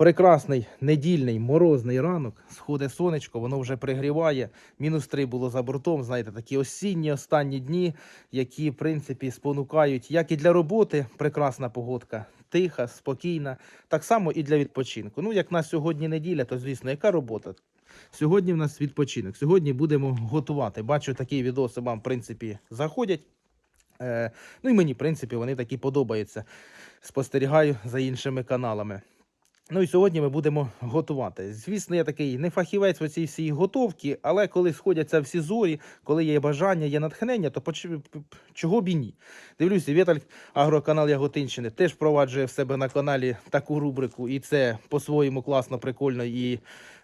Прекрасний недільний морозний ранок. Сходить сонечко, воно вже пригріває. Мінус 3 було за бортом. Знаєте, такі осінні останні дні, які в принципі спонукають як і для роботи. Прекрасна погодка, тиха, спокійна. Так само і для відпочинку. Ну, як на сьогодні неділя, то звісно, яка робота? Сьогодні в нас відпочинок. Сьогодні будемо готувати. Бачу, такі відоси вам, в принципі, заходять. Е, ну і мені, в принципі, вони такі подобаються. Спостерігаю за іншими каналами. Ну і сьогодні ми будемо готувати. Звісно, я такий не фахівець в цій всій готовці, але коли сходяться всі зорі, коли є бажання, є натхнення, то поч... чого б і ні. Дивлюся, Віталь Агроканал Яготинщини теж впроваджує в себе на каналі таку рубрику, і це по-своєму класно, прикольно і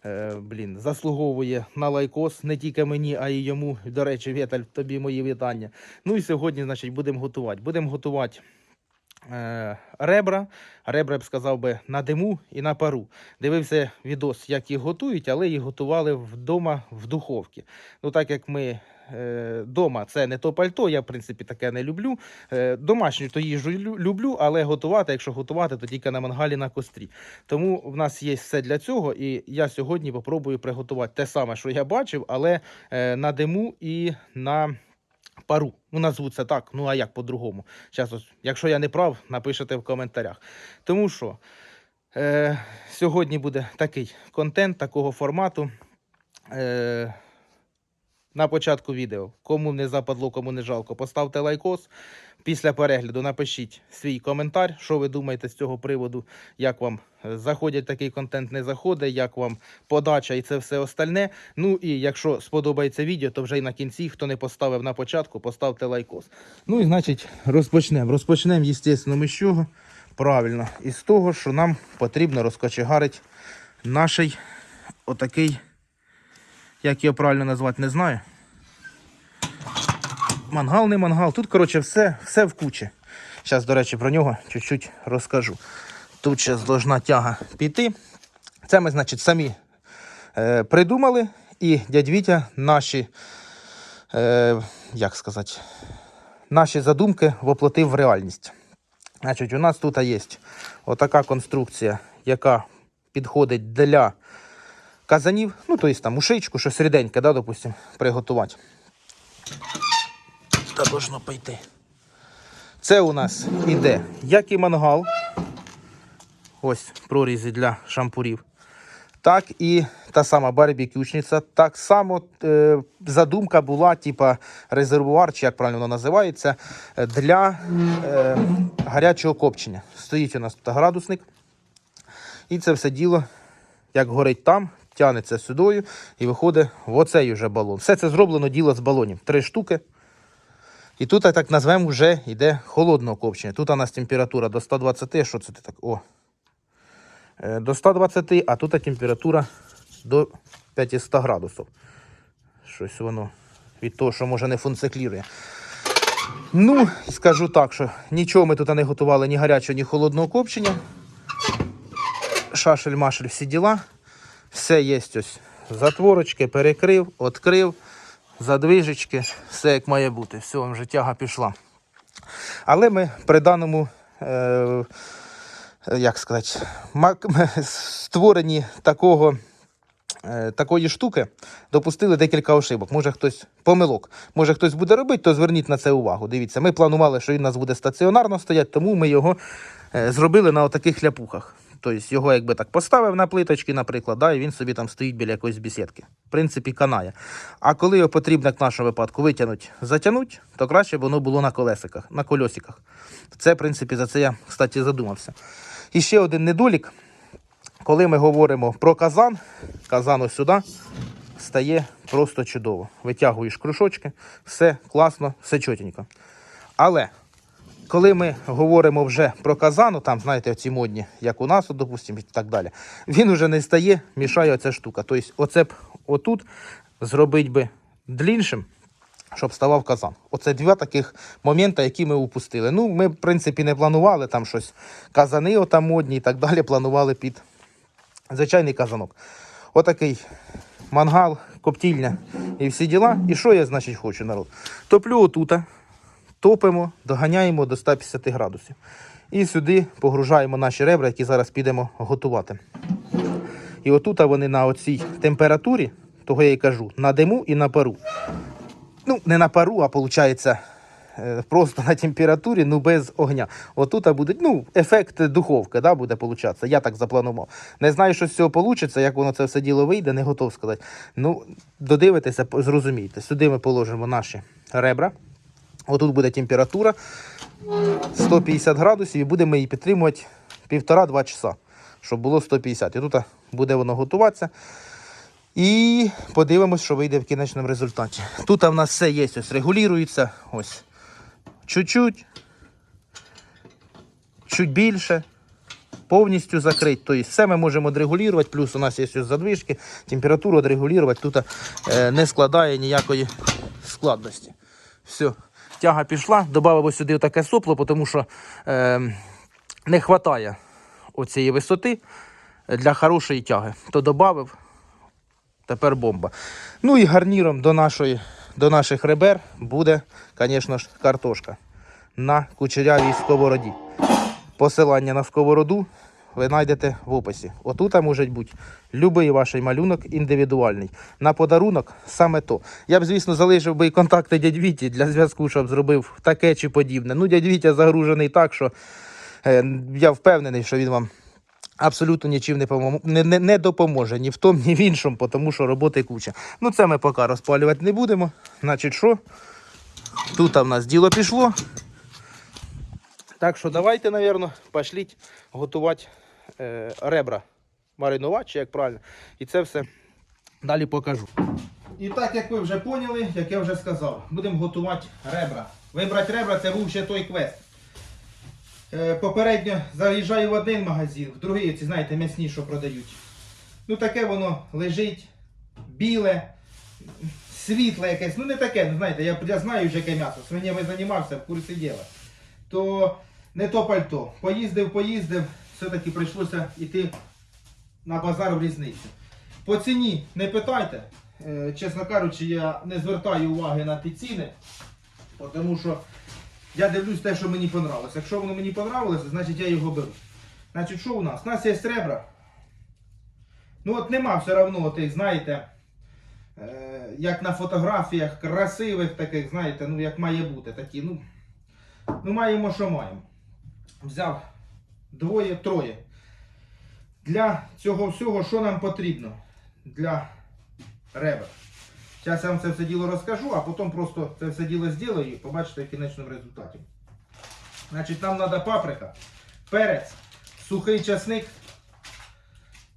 е, блін, заслуговує на лайкос не тільки мені, а й йому. До речі, Віталь, тобі мої вітання. Ну і сьогодні, значить, будемо готувати. Будемо готувати ребра. Ребра, я б сказав би, на диму і на пару. Дивився відос, як їх готують, але їх готували вдома в духовці. Ну, так як ми. е, Дома це не то пальто, я в принципі таке не люблю. Е, Домашню то їжу люблю, але готувати, якщо готувати, то тільки на мангалі на кострі. Тому в нас є все для цього, і я сьогодні попробую приготувати те саме, що я бачив, але е, на диму і на пару. Ну, назву це так, ну а як по-другому. Ось, якщо я не прав, напишете в коментарях. Тому що е, сьогодні буде такий контент такого формату. Е, на початку відео. Кому не западло, кому не жалко, поставте лайкос. Після перегляду напишіть свій коментар, що ви думаєте з цього приводу, як вам е, заходять такий контент, не заходить, як вам подача і це все остальне. Ну і якщо сподобається відео, то вже й на кінці, хто не поставив на початку, поставте лайкос. Ну і значить, розпочнемо. Розпочнемо, звісно, ми з чого? Правильно, із того, що нам потрібно розкочегарити наш отакий, як його правильно назвати, не знаю. Мангал, не мангал. Тут, коротше, все, все в кучі. Зараз, до речі, про нього чуть-чуть розкажу. Тут ще должна тяга піти. Це ми, значить, самі е, придумали, і дядь Вітя наші, е, як сказати, наші задумки воплотив в реальність. Значить, у нас тут є отака конструкція, яка підходить для казанів, ну, тобто там ушичку, щось ріденьке, да, допустим, приготувати. Та должно пойти. Це у нас іде як і мангал. Ось прорізі для шампурів. Так і та сама барбекючниця. Так само е, задумка була, типа резервуар, чи як правильно воно називається, для е, гарячого копчення. Стоїть у нас тут градусник. І це все діло, як горить там, тягнеться сюдою і виходить оцей уже балон. Все це зроблено діло з балонів. Три штуки. І тут, так назвемо, вже йде холодного копчення. Тут у нас температура до 120, що це так? О. Е, До 120, а тут температура до 500 градусів. Щось воно від того, що може не функціонує. Ну, скажу так, що нічого ми тут не готували ні гарячого, ні холодного копчення. Шашель-машель, всі діла. Все є ось. Затворочки, перекрив, відкрив, задвижечки, все як має бути. Все, вам вже тяга пішла. Але ми при даному, е, як сказати, створенні такого. е, Такої штуки допустили декілька ошибок. Може хтось помилок. Може хтось буде робити, то зверніть на це увагу. Дивіться, ми планували, що він у нас буде стаціонарно стояти, тому ми його е, зробили на отаких ляпухах. Тобто його якби так поставив на плиточки, наприклад, да, і він собі там стоїть біля якоїсь бесідки. В принципі, канає. А коли його потрібно, як в нашому випадку, витягнути, затягнути, то краще б воно було на колесиках, на кольосиках. Це, в принципі, за це я, кстати, задумався. І ще один недолік. Коли ми говоримо про казан, казан ось сюди стає просто чудово. Витягуєш кружочки, все класно, все чотенько. Але коли ми говоримо вже про казану, там, знаєте, оці модні, як у нас, допустимо, і так далі, він вже не стає, мішає оця штука. Тобто, оце б отут зробити би дліншим, щоб ставав казан. Оце два таких моменти, які ми упустили. Ну, ми, в принципі, не планували там щось. Казани отам модні і так далі, планували під звичайний казанок. Отакий мангал, коптільня і всі діла. І що я, значить, хочу, народ? Топлю отута. Топимо, доганяємо до 150 градусів. І сюди погружаємо наші ребра, які зараз підемо готувати. І отут вони на оцій температурі, того я і кажу, на диму і на пару. Ну, не на пару, а виходить просто на температурі, ну без огня. Отут буде ну, ефект духовки, да, буде получатися. Я так запланував. Не знаю, що з цього вийде, як воно це все діло вийде, не готов сказати. Ну, додивитеся, по- зрозумієте. Сюди ми положимо наші ребра. Отут буде температура 150 градусів і будемо її підтримувати півтора-два часа, щоб було 150. І тут буде воно готуватися. І подивимось, що вийде в кінечному результаті. Тут в нас все є, ось регулюється. Ось. Чуть-чуть. Чуть більше. Повністю закрити. Тобто все ми можемо відрегулювати. Плюс у нас є ось задвижки. Температуру відрегулювати тут е, не складає ніякої складності. Все. Тяга пішла. Добавимо сюди таке сопло, тому що е, не вистачає оцієї висоти для хорошої тяги. То додав. Тепер бомба. Ну і гарніром до, нашої, до наших ребер буде, звісно ж, картошка на кучерявій сковороді. Посилання на сковороду ви знайдете в описі. Отут може бути будь-який ваш малюнок індивідуальний. На подарунок саме то. Я б, звісно, залишив би і контакти дядь Віті для зв'язку, щоб зробив таке чи подібне. Ну, дядь Вітя загружений так, що е, я впевнений, що він вам абсолютно нічим не, не, не, не допоможе ні в тому, ні в іншому, тому що роботи куча. Ну, це ми поки розпалювати не будемо. Значить, що? Тут в нас діло пішло. Так що давайте, напевно, пошліть готувати е, ребра. Маринувати, чи як правильно. І це все далі покажу. І так, як ви вже поняли, як я вже сказав, будемо готувати ребра. Вибрати ребра це був ще той квест. Е, Попередньо заїжджаю в один магазин, в другий, ці знаєте, м'ясні, що продають. Ну таке воно лежить, біле, світле якесь. Ну не таке, ну знаєте, я, я знаю вже яке м'ясо, свинями займався в курсі діла. То не то пальто. Поїздив, поїздив, все-таки прийшлося йти на базар в різницю. По ціні не питайте. Е, Чесно кажучи, я не звертаю уваги на ті ціни, тому що я дивлюсь те, що мені понравилось. Якщо воно мені понравилося, значить я його беру. Значить, що у нас? У нас є ребра. Ну от нема все одно тих, знаєте, е, як на фотографіях, красивих таких, знаєте, ну як має бути такі. Ну, ну маємо, що маємо. Взяв двоє, троє. Для цього всього, що нам потрібно для ребер. Зараз я вам це все діло розкажу, а потім просто це все діло зроблю і побачите в кінечному результаті. Значить, нам треба паприка, перець, сухий часник,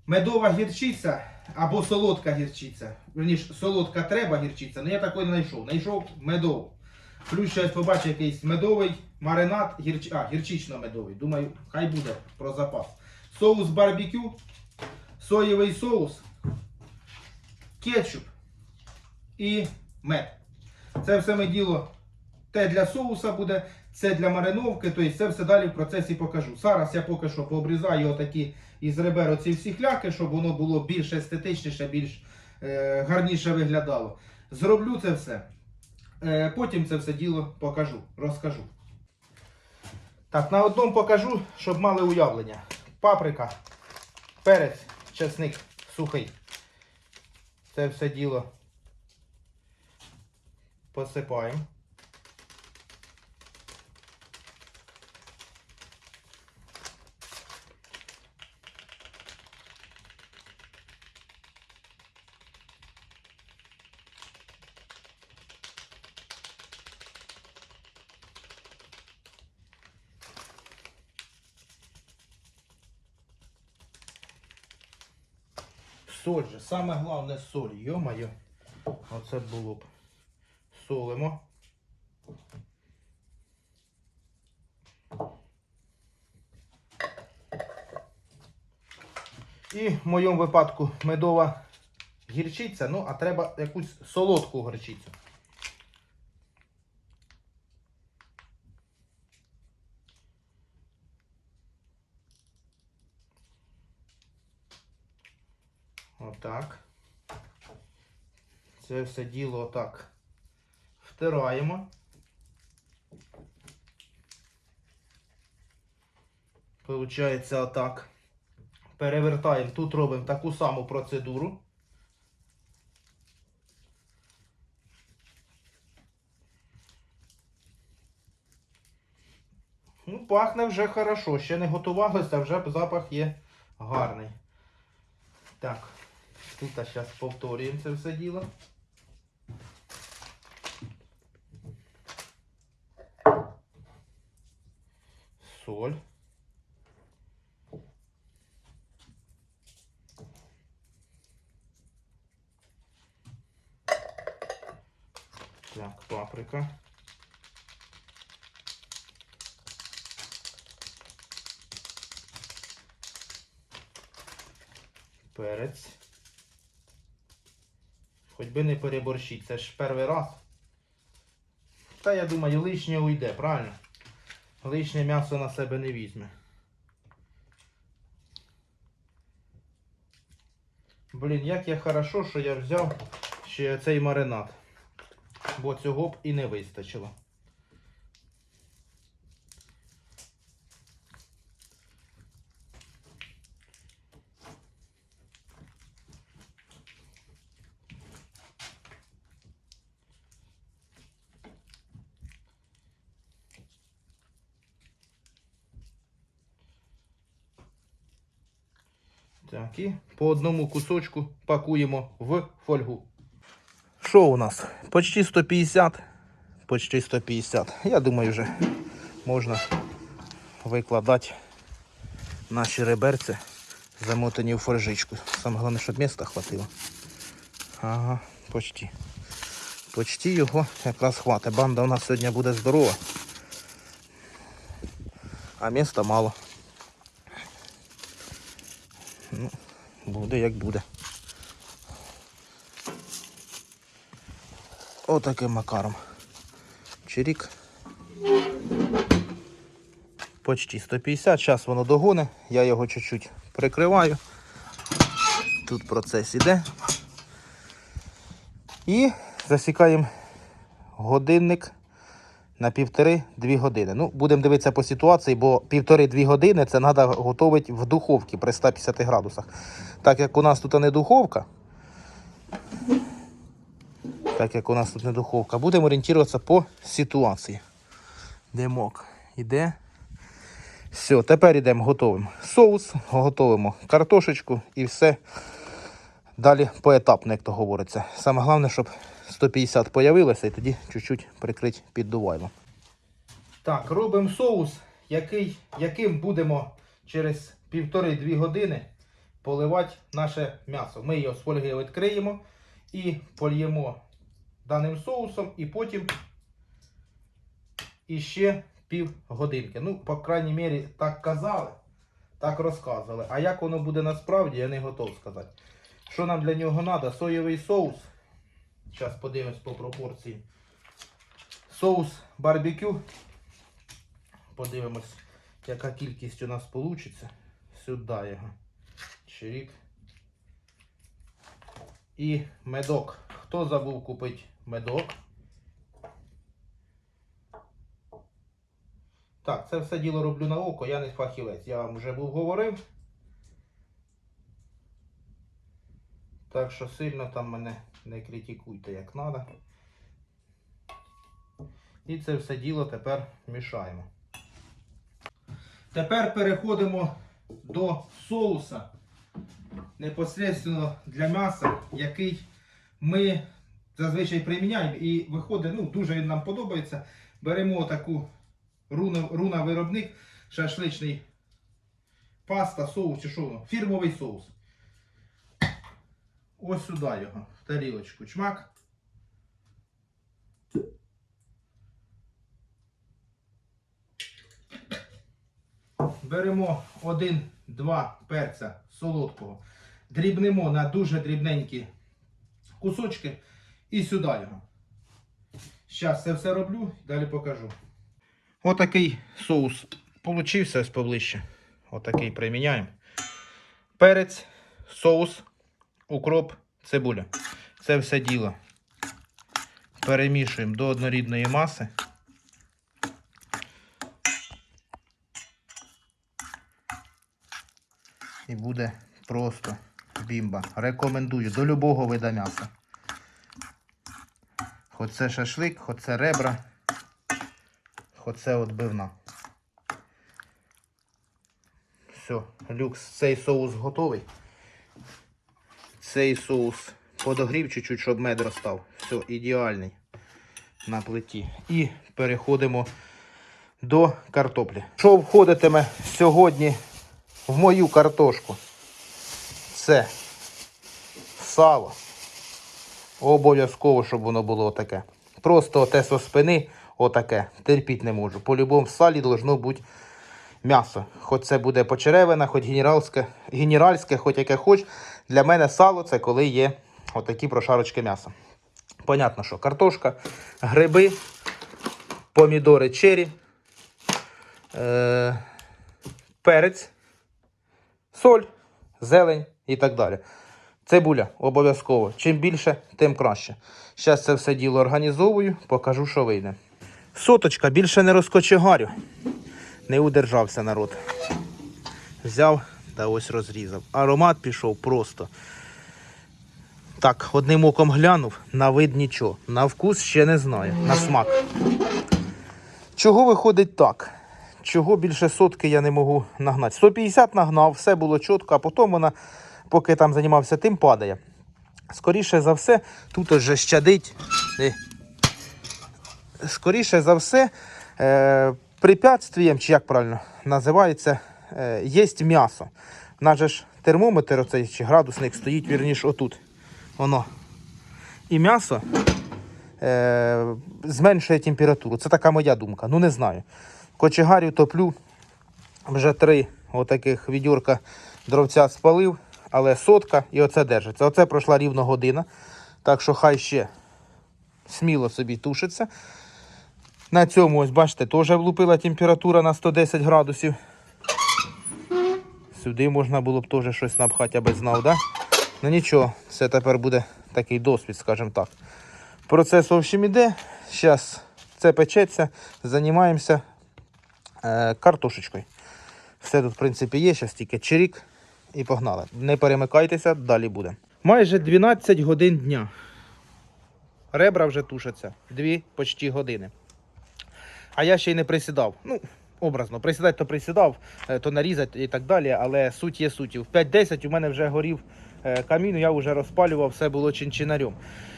медова гірчиця або солодка гірчиця. Верніше, солодка треба гірчиця, але я такої не знайшов. Знайшов медову. Плюс ще побачив якийсь медовий маринад, гірч... а, гірчично-медовий. Думаю, хай буде про запас. Соус барбекю, соєвий соус, кетчуп і мед. Це все ми діло те для соуса буде, це для мариновки, тобто це все далі в процесі покажу. Зараз я поки що пообрізаю отакі із ребер оці всі хляки, щоб воно було більш естетичніше, більш е, гарніше виглядало. Зроблю це все. Е, потім це все діло покажу, розкажу. Так, на одному покажу, щоб мали уявлення. Паприка, перець, чесник сухий. Це все діло посипаємо. Соль же, саме головне соль, йо-моє. Оце було б. Солимо. І в моєму випадку медова гірчиця, ну, а треба якусь солодку гірчицю. Отак. Це все діло отак втираємо. Получається отак. Перевертаємо. Тут робимо таку саму процедуру. Ну, пахне вже хорошо. Ще не готувалося, а вже запах є гарний. Так тут зараз повторюємо це все діло. Соль. Так, паприка. Перець. Хоч би не переборщить, це ж перший раз. Та я думаю, лишнє уйде, правильно? Лишнє м'ясо на себе не візьме. Блін, як я хорошо, що я взяв ще цей маринад. Бо цього б і не вистачило. Так, і по одному кусочку пакуємо в фольгу. Що у нас? Почти 150. Почти 150. Я думаю, вже можна викладати наші реберці, замотані в фольжичку. Саме головне, щоб міста хватило. Ага, почти. Почти його якраз хватить. Банда у нас сьогодні буде здорова. А міста мало. Ну, буде як буде. Отаким макаром. Чирік. Почти 150, зараз воно догоне, я його чуть-чуть прикриваю. Тут процес іде. І засікаємо годинник на півтори-дві години. Ну, будемо дивитися по ситуації, бо півтори-дві години це треба готувати в духовці при 150 градусах. Так як у нас тут не духовка, так як у нас тут не духовка, будемо орієнтуватися по ситуації. Димок іде. Все, тепер йдемо готовимо соус, готуємо картошечку і все. Далі поетапно, як то говориться. Саме головне, щоб 150 появилося і тоді чуть-чуть прикрити піддувайлом. Так, робимо соус, який, яким будемо через півтори-дві години поливати наше м'ясо. Ми його з фольги відкриємо і польємо даним соусом, і потім іще пів годинки. Ну, по крайній мірі, так казали, так розказували. А як воно буде насправді, я не готов сказати. Що нам для нього треба? Соєвий соус. Зараз подивимось по пропорції. Соус барбекю. Подивимось, яка кількість у нас вийде. Сюди його. Чирік. І медок. Хто забув купити медок? Так, це все діло роблю на око, я не фахівець. Я вам вже був говорив. Так що сильно там мене не критикуйте як треба. І це все діло тепер мішаємо. Тепер переходимо до соуса непосредственно для м'яса, який ми зазвичай приміняємо і виходить, ну, дуже він нам подобається. Беремо таку руна, руна виробник, шашличний паста, соус чи що воно, фірмовий соус. Ось сюди його, в тарілочку. Чмак. Беремо один-два перця солодкого, дрібнемо на дуже дрібненькі кусочки і сюди його. Зараз це все роблю, далі покажу. Отакий соус получився ось поближче. Отакий приміняємо. Перець, соус, укроп, цибуля. Це все діло перемішуємо до однорідної маси. І буде просто бімба. Рекомендую до любого вида м'яса. Хоч це шашлик, хоч це ребра, хоч це отбивна. Все, люкс, цей соус готовий. Цей соус подогрів чуть-чуть, щоб мед розстав. Все, ідеальний на плиті. І переходимо до картоплі. Що входитиме сьогодні в мою картошку? Це сало. Обов'язково, щоб воно було отаке. Просто оте со спини, отаке. Терпіть не можу. По-любому в салі должно бути м'ясо. Хоч це буде почеревина, хоч генеральське, генеральське, хоч яке хоч. Для мене сало це коли є отакі прошарочки м'яса. Понятно, що картошка, гриби, помідори чері, е- перець, соль, зелень і так далі. Цибуля обов'язково. Чим більше, тим краще. Зараз це все діло організовую, покажу, що вийде. Соточка, більше не розкочегарю. Не удержався народ. Взяв та ось розрізав. Аромат пішов просто. Так, одним оком глянув, на вид нічого. На вкус ще не знаю. На смак. Чого виходить так? Чого більше сотки я не можу нагнати? 150 нагнав, все було чітко, а потім вона, поки там займався тим, падає. Скоріше за все, тут вже щадить. Е. Скоріше за все, е, препятствием, чи як правильно називається, є м'ясо. У нас же ж термометр оцей, чи градусник стоїть, вірніше, отут. Воно. І м'ясо е, зменшує температуру. Це така моя думка. Ну не знаю. Кочегарю топлю. Вже три отаких відьорка дровця спалив, але сотка і оце держиться. Оце пройшла рівно година. Так що хай ще сміло собі тушиться. На цьому, ось, бачите, теж влупила температура на 110 градусів. Сюди можна було б теж щось напхати, аби знав, да? Ну нічого, це тепер буде такий досвід, скажімо так. Процес в общем іде. Зараз це печеться, займаємося е, картошечкою. Все тут, в принципі, є, зараз тільки чирік і погнали. Не перемикайтеся, далі буде. Майже 12 годин дня. Ребра вже тушаться. Дві почти години. А я ще й не присідав. Ну, образно, присідати то присідав, е, то нарізати і так далі, але суть є суті. В 5-10 у мене вже горів е, камін, я вже розпалював, все було чинчинарем.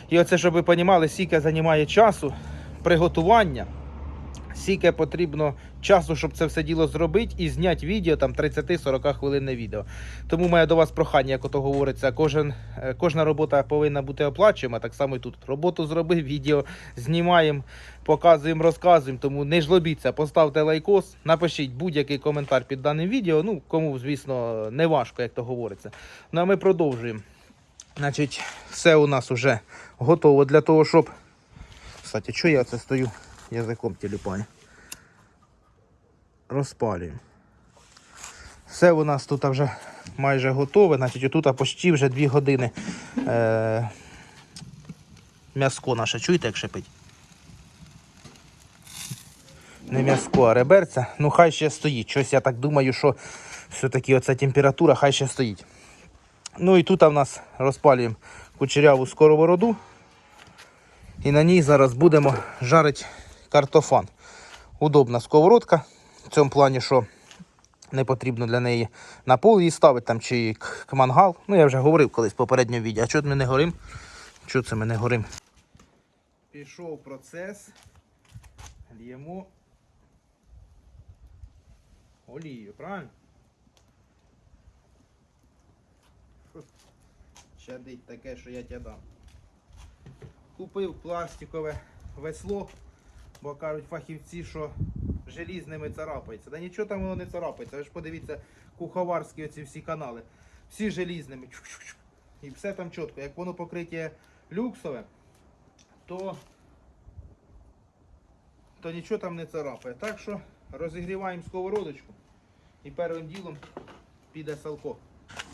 І оце, щоб ви розуміли, скільки займає часу приготування, скільки потрібно часу, щоб це все діло зробити і зняти відео, там 30-40 хвилинне відео. Тому моє до вас прохання, як ото говориться, кожен, е, кожна робота повинна бути оплачуєма, так само і тут. Роботу зробив, відео знімаємо, показуємо, розказуємо. Тому не жлобіться, поставте лайкос, напишіть будь-який коментар під даним відео. Ну, кому, звісно, не важко, як то говориться. Ну а ми продовжуємо. Значить, все у нас вже готово для того, щоб. Кстати, що я це стою язиком тіліпаю? Розпалюємо. Все у нас тут вже майже готове. Значить, отут почти вже 2 години е- м'яско наше. Чуєте, як шипить? Не м'яско, а реберця. Ну, хай ще стоїть. Щось я так думаю, що все-таки оця температура хай ще стоїть. Ну і тут в нас розпалюємо кучеряву сковороду. І на ній зараз будемо жарити картофан. Удобна сковородка. В цьому плані, що не потрібно для неї на пол її ставити там чи к мангал. Ну, я вже говорив колись в попередньому відео. А чого ми не горим? Чого це ми не горим? Пішов процес. Л'ємо олію, правильно? Щадить таке, що я тебе дам. Купив пластикове весло, бо кажуть фахівці, що желізними царапається. Да нічого там воно не царапається. Ви ж подивіться, куховарські оці всі канали. Всі желізними. І все там чітко. Як воно покриття люксове, то, то нічого там не царапає. Так що розігріваємо сковородочку і першим ділом піде салко.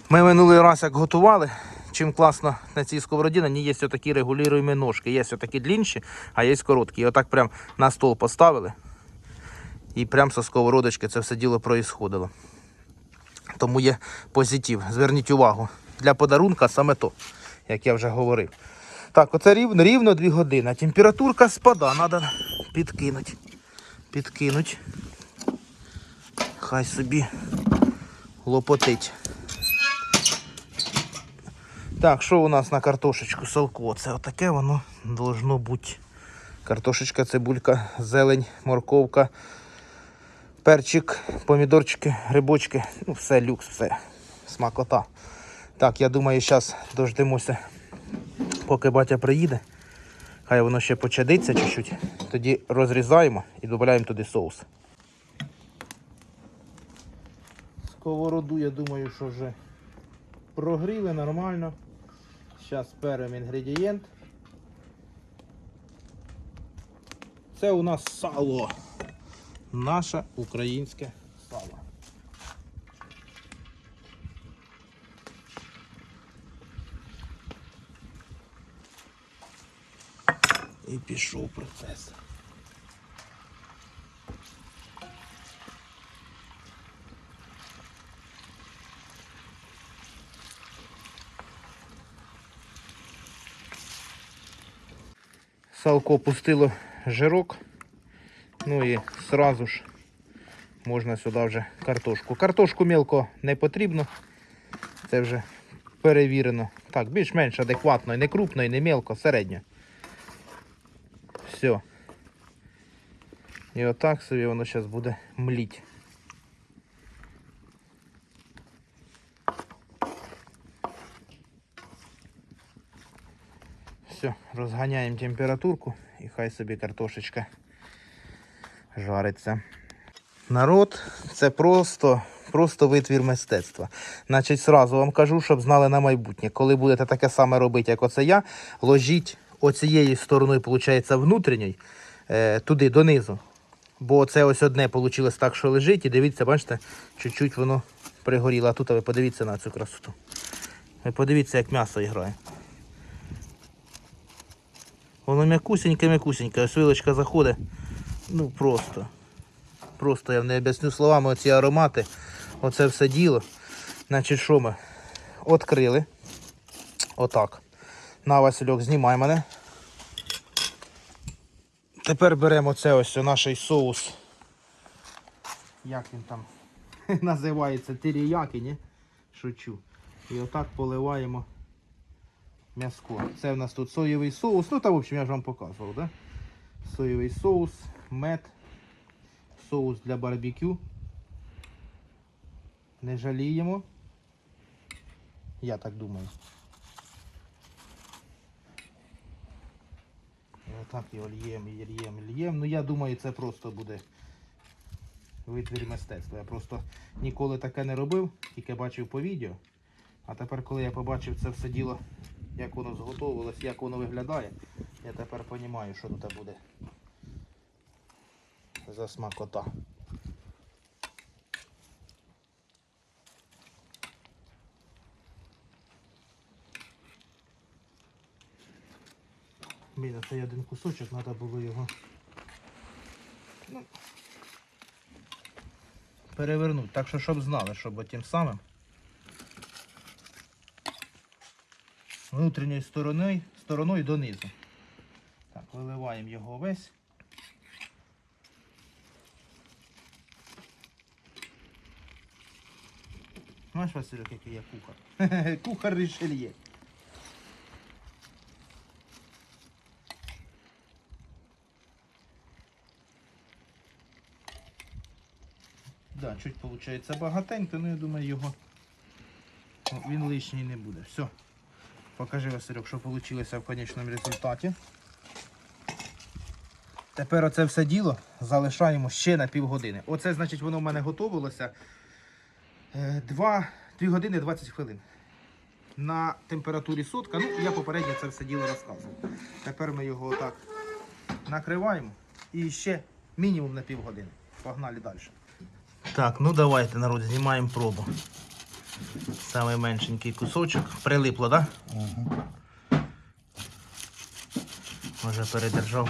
Ми минулий раз як готували. Чим класно на цій сковороді, на ній є такі регулюємо ножки. Є такі длінші, а є короткі. І отак прям на стол поставили. І прям со сковородочки це все діло проїсходило. Тому є позитив. Зверніть увагу. Для подарунка саме то, як я вже говорив. Так, оце рівно, рівно 2 години. Температурка спада, треба підкинути. Підкинуть. Хай собі лопотить. Так, що у нас на картошечку салко? Це отаке воно должно бути. Картошечка, цибулька, зелень, морковка, перчик, помідорчики, грибочки. Ну, все люкс, все. Смакота. Так, я думаю, зараз дождемося, поки батя приїде. Хай воно ще почадиться чуть-чуть. Тоді розрізаємо і додаємо туди соус. Сковороду, я думаю, що вже прогріли нормально. Зараз перший інгредієнт. Це у нас сало. Наше українське сало. І пішов процес. Салко пустило жирок. Ну і сразу ж можна сюди вже картошку. Картошку мілко не потрібно. Це вже перевірено. Так, більш-менш адекватно, не крупно, і не мелко, середньо. Все. І отак собі воно зараз буде мліть. Все, розганяємо температурку і хай собі картошечка жариться. Народ, це просто, просто витвір мистецтва. Значить, сразу вам кажу, щоб знали на майбутнє. Коли будете таке саме робити, як оце я, ложіть оцією стороною, виходить, внутрішньою, е, туди, донизу. Бо це ось одне вийшло так, що лежить, і дивіться, бачите, чуть-чуть воно пригоріло. А тут ви подивіться на цю красоту. Ви подивіться, як м'ясо грає. Воно м'якусеньке, м'якусеньке. Ось вилочка заходить. Ну просто. Просто я не об'ясню словами оці аромати. Оце все діло. Значить, що ми? Открили. Отак. На Васильок, знімай мене. Тепер беремо це ось наш соус. Як він там називається? Теріяки, ні? Шучу. І отак поливаємо м'яско. Це в нас тут соєвий соус. Ну та в общем я ж вам показував, да? Соєвий соус, мед, соус для барбекю. Не жаліємо. Я так думаю. Отак його льємо, і льємо. Ну я думаю, це просто буде витвір мистецтва. Я просто ніколи таке не робив, тільки бачив по відео. А тепер, коли я побачив це все діло, як воно зготовилось, як воно виглядає, я тепер розумію, що тут буде за смакота. Блін, це один кусочок, треба було його ну, перевернути. Так що, щоб знали, щоб тим самим внутрішньою стороною, стороною донизу. Так, виливаємо його весь. Знаєш, Васильок, який я кухар? кухар рішельє. Да, чуть получается багатенько, но я думаю його ну, він лишній не буде. Все. Покажи, Васильок, що вийшло в конечному результаті. Тепер оце все діло залишаємо ще на півгодини. Оце, значить, воно в мене готувалося 2, 2 години 20 хвилин. На температурі сотка. Ну, я попередньо це все діло розказував. Тепер ми його отак накриваємо і ще мінімум на півгодини. Погнали далі. Так, ну давайте, народ, знімаємо пробу. Самий меншенький кусочок. Прилипло, так? Да? Ага. Може передержав.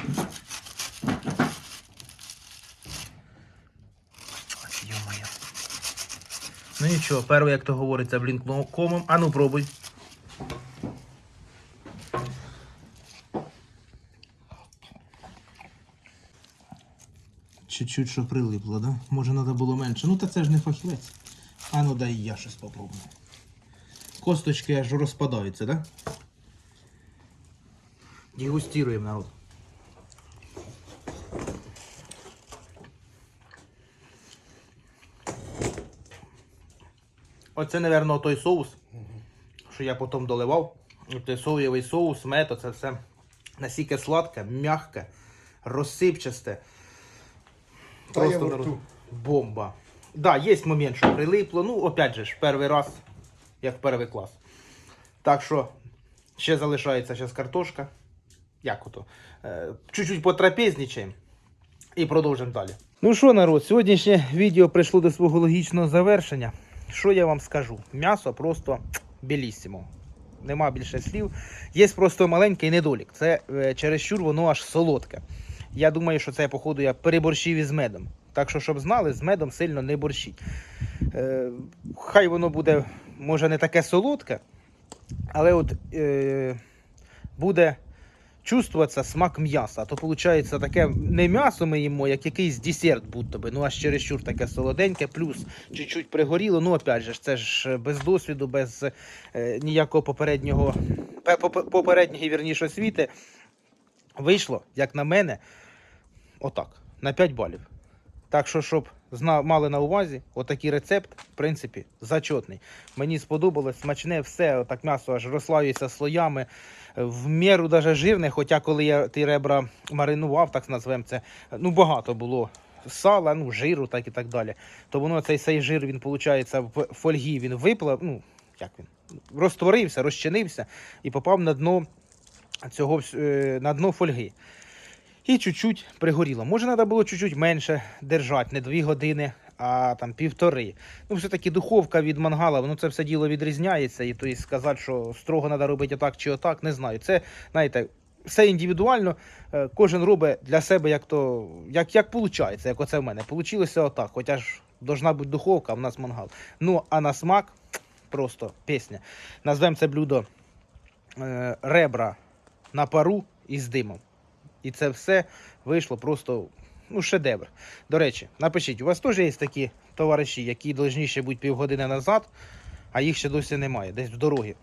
Ну нічого, перше, як то говориться, блінкомом. А ну пробуй. Чуть-чуть що прилипло, да? Може треба було менше. Ну та це ж не фахівець. А ну дай я щось попробую. Косточки аж розпадаються, да? Дегустируємо народ. Оце, мабуть, той соус, що я потім доливав. Той соєвий соус, мето, це все настільки сладке, м'яке, розсипчасте. Просто рту. бомба. Да, є момент, що прилипло. Ну, опять же ж, перший раз, як перший клас. Так що, ще залишається зараз картошка. Як ото? Е, чуть-чуть потрапезничаємо і продовжимо далі. Ну що, народ, сьогоднішнє відео прийшло до свого логічного завершення. Що я вам скажу? М'ясо просто білісімо. Нема більше слів. Є просто маленький недолік. Це е, чересчур воно аж солодке. Я думаю, що це, походу, я переборщив із медом. Так що, щоб знали, з медом сильно не борщіть. Е, хай воно буде, може, не таке солодке, але от е, буде чувствуватися смак м'яса. То виходить таке не м'ясо ми їмо, як якийсь десерт, будь-то би. Ну аж чересчур таке солоденьке, плюс чуть-чуть пригоріло. Ну, опять же, це ж без досвіду, без е, ніякого попереднього попередньої вірніше освіти. Вийшло, як на мене, отак, на 5 балів. Так що, щоб мали на увазі, отакий рецепт, в принципі, зачетний. Мені сподобалось смачне все, отак м'ясо аж розслаюється слоями, в міру даже жирне, хоча коли я ті ребра маринував, так назвемо це, ну багато було сала, ну, жиру, так і так далі. То воно цей, цей жир, він, виходить, в фольгі він виплав, ну, як він, розтворився, розчинився і попав на дно цього е, на дно фольги. І чуть-чуть пригоріло. Може, треба було чуть-чуть менше держати, не дві години, а там півтори. Ну, все-таки духовка від мангала, воно це все діло відрізняється. І то сказати, що строго треба робити отак чи отак, не знаю. Це, знаєте, все індивідуально. Е, Кожен робить для себе, як то, як, як виходить, як оце в мене. Получилося отак, хоча ж должна бути духовка, а в нас мангал. Ну, а на смак просто пісня. Назвемо це блюдо е, ребра на пару із димом. І це все вийшло просто ну, шедевр. До речі, напишіть, у вас теж є такі товариші, які должні ще бути півгодини назад, а їх ще досі немає, десь в дорогі.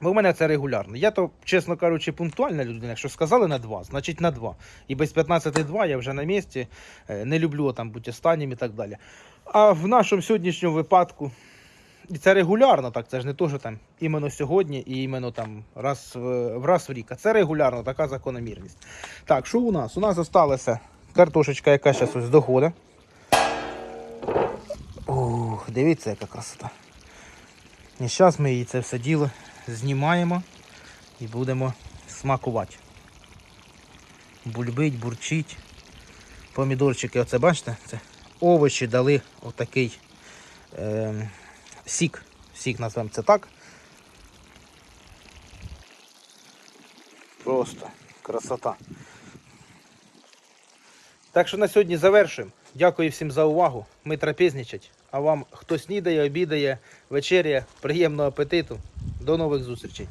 Бо в мене це регулярно. Я то, чесно кажучи, пунктуальна людина. Якщо сказали на 2, значить на 2. І без 15,2 я вже на місці. Е, Не люблю там бути останнім і так далі. А в нашому сьогоднішньому випадку, і це регулярно, так, це ж не то, що там іменно сьогодні і іменно там раз в, раз в рік. А це регулярно, така закономірність. Так, що у нас? У нас залишилася картошечка, яка зараз ось доходить. Ух, дивіться, яка красота. І зараз ми її це все діло знімаємо і будемо смакувати. Бульбить, бурчить. Помідорчики, оце бачите, це овочі дали отакий е, сік. Сік назвемо це так. Просто красота. Так що на сьогодні завершуємо. Дякую всім за увагу. Ми трапезничать. А вам хто снідає, обідає, вечеря, приємного апетиту. До нових зустрічей.